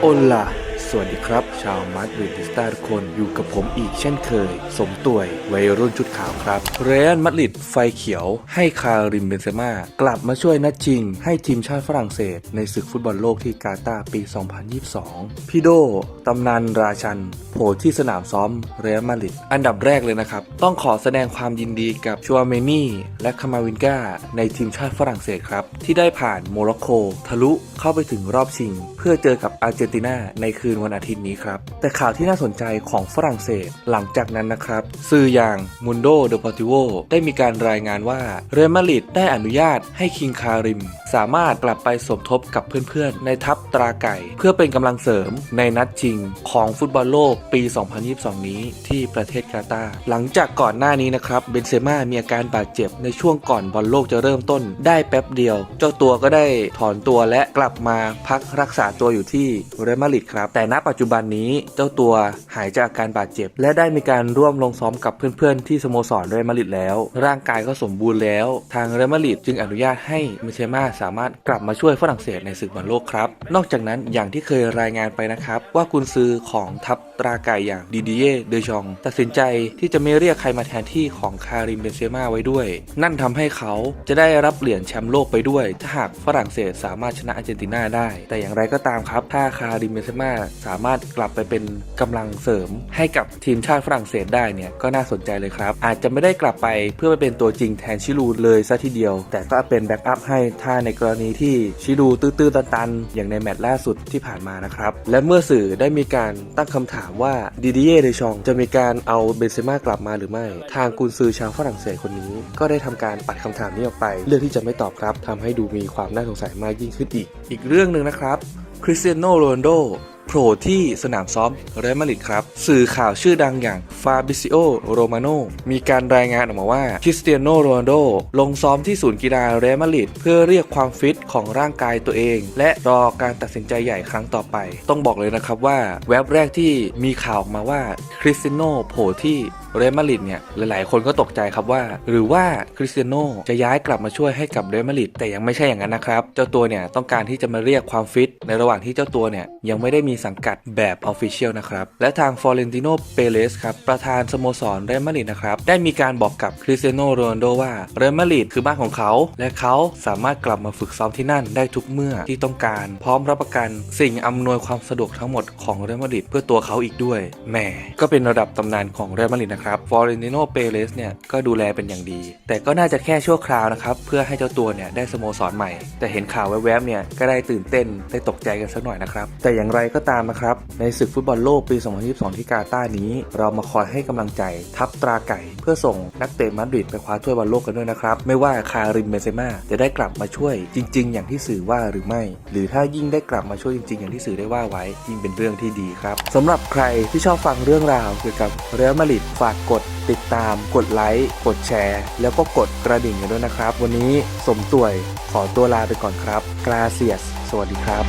Όλα สวัสดีครับ ชาวมาดริดสตาร์ทุกคนอยู่กับผมอีกเช่นเคย สมตัวยวัยรุ่นชุดขาวครับ เรอัลมาดริดไฟเขียวให้คาริมเบนเซม่ากลับมาช่วยนัดชิง ให้ทีมชาติฝรั่งเศส ในศึกฟุตบอลโลกที่กาตาร์ปี 2022 พี่โดตำนานราชันโผล่ที่สนามซ้อมเรอัลมาดริดอันดับแรกเลยนะครับ ต้องขอแสดงความยินดีกับชัวเมนี่และคามาวินกาในทีมชาติฝรั่งเศสครับ ที่ได้ผ่านโมร็อกโกทะลุเข้าไปถึงรอบชิง เพื่อเจอกับอาร์เจนตินาในคืนวันอาทิตย์นี้ครับ แต่ข่าวที่น่าสนใจของฝรั่งเศสหลังจากนั้นนะครับ สื่ออย่างมุนโดเด p ป r ติโวได้มีการรายงานว่าเรอัลมาดริดได้อนุญาตให้คิงคาริม สามารถกลับไปสมทบกับเพื่อนๆ ในทัพตราไก่ เพื่อเป็นกำลังเสริมในนัดชิงของฟุตบอลโลกปี 2022 นี้ที่ประเทศกาตาร์หลังจากก่อนหน้านี้นะครับเบนเซม่ามีอาการบาดเจ็บในช่วงก่อนบอลโลกจะเริ่มต้น ได้แป๊บเดียว เจ้าตัวก็ได้ถอนตัวและกลับมาพักรักษาตัวอยู่ที่เรอัลมาดริดครับแต่ณณปัจจุบันนี้เจ้าตัวหายจากอาการบาดเจ็บ และได้มีการร่วมลงซ้อมกับเพื่อนๆ ที่สโมสรเรอัลมาดริดแล้ว ร่างกายก็สมบูรณ์แล้ว ทางเรอัลมาดริดจึงอนุญาตให้เบนเซม่าสามารถกลับมาช่วยฝรั่งเศสในศึกบอลโลกครับ นอกจากนั้นอย่างที่เคยรายงานไปนะครับ ว่ากุนซือของทัพตราไก่อย่างดิดิเย่เดชองตัดสินใจที่จะไม่เรียกใครมาแทนที่ของคาริมเบนเซม่าไว้ด้วย นั่นทำให้เขาจะได้รับเหรียญแชมป์โลกไปด้วย ถ้าหากฝรั่งเศสสามารถชนะอาร์เจนตินาได้ แต่อย่างไรก็ตามครับ ถ้าคาริมเบนเซม่าสามารถกลับไปเป็นกำลังเสริมให้กับทีมชาติฝรั่งเศสได้เนี่ยก็น่าสนใจเลยครับ อาจจะไม่ได้กลับไปเพื่อไปเป็นตัวจริงแทนชิลูเลยซะทีเดียว แต่ก็เป็นแบ็กอัพให้ถ้าในกรณีที่ชิลูตื้อๆตันๆอย่างในแมตช์ล่าสุดที่ผ่านมานะครับ และเมื่อสื่อได้มีการตั้งคำถามว่าดิดิเย่เดชองจะมีการเอาเบนเซม่ากลับมาหรือไม่ ทางกุนซือชาวฝรั่งเศสคนนี้ ก็ได้ทำการปัดคำถามนี้ออกไปเลือกที่จะไม่ตอบครับทำให้ดูมีความน่าสงสัยมากยิ่งขึ้นอีก อีกเรื่องหนึ่งนะครับคริสเตียโนโรนโด ผล่ที่สนามซ้อมเรอัลมาดริดครับ สื่อข่าวชื่อดังอย่างฟาบิซิโอโรมาโนมีการรายงานออกมาว่าคริสเตียโนโรนลโดลงซ้อมที่ศูนย์กีฬาเรอัลมาดริดเพื่อเรียกความฟิตของร่างกายตัวเอง และรอการตัดสินใจใหญ่ครั้งต่อไป ต้องบอกเลยนะครับว่าแว็บแรกที่มีข่าวออกมาว่าคริสเตียโนโผล่ที่ เรอัลมาดริดเนี่ยหลายๆ คนก็ตกใจครับว่า หรือว่าคริสเตียโนจะย้ายกลับมาช่วยให้กับเรอัลมาดริดแต่ยังไม่ใช่อย่างนั้นนะครับ เจ้าตัวเนี่ยต้องการที่จะมาเรียกความฟิตในระหว่างที่เจ้าตัวเนี่ยยังไม่ได้มีสังกัดแบบออฟฟิเชียลนะครับและทางฟอเรนติโนเปเรสครับประธานสโมสรเรอัลมาดริดนะครับได้มีการบอกกับคริสเตียโนโรนัลโดว่าเรอัลมาดริดคือบ้านของเขา และเขาสามารถกลับมาฝึกซ้อมที่นั่นได้ทุกเมื่อที่ต้องการ พร้อมรับประกันสิ่งอำนวยความสะดวกทั้งหมดของเรอัลมาดริดเพื่อตัวเขาอีกด้วยแหมก็เป็นระดับตำนานของเรอัลมาดริดนะครับฟอเรนติโนเปเรสเนี่ยก็ดูแลเป็นอย่างดี แต่ก็น่าจะแค่ชั่วคราวนะครับ เพื่อให้เจ้าตัวเนี่ยได้สโมสรใหม่ แต่เห็นข่าวแวบๆเนี่ยก็ได้ตื่นเต้นได้ตกใจกันสักหน่อยนะครับ แต่อย่างไรก็ตามนะครับ ในศึกฟุตบอลโลกปี 2022 ที่กาตาร์นี้ เรามาคอยให้กำลังใจทัพตราไก่ เพื่อส่งนักเตะมาดริดไปคว้าถ้วยบอลโลกกันด้วยนะครับไม่ว่าคาริมเบนเซม่าจะได้กลับมาช่วยจริง ๆ อย่างที่สื่อว่าหรือไม่ หรือถ้ายิ่งได้กลับมาช่วยจริง ๆ อย่างที่สื่อได้ว่าไว้ยิ่งเป็นเรื่องที่ดีครับสำหรับใครที่ชอบฟังเรื่องราวเกี่ยวกับเรอัลมาดริดฝากกดติดตาม กดไลค์ กดแชร์ แล้วก็กดกระดิ่งกันด้วยนะครับ วันนี้สมต่วยขอตัวลาไปก่อนครับกราเซียส สวัสดีครับ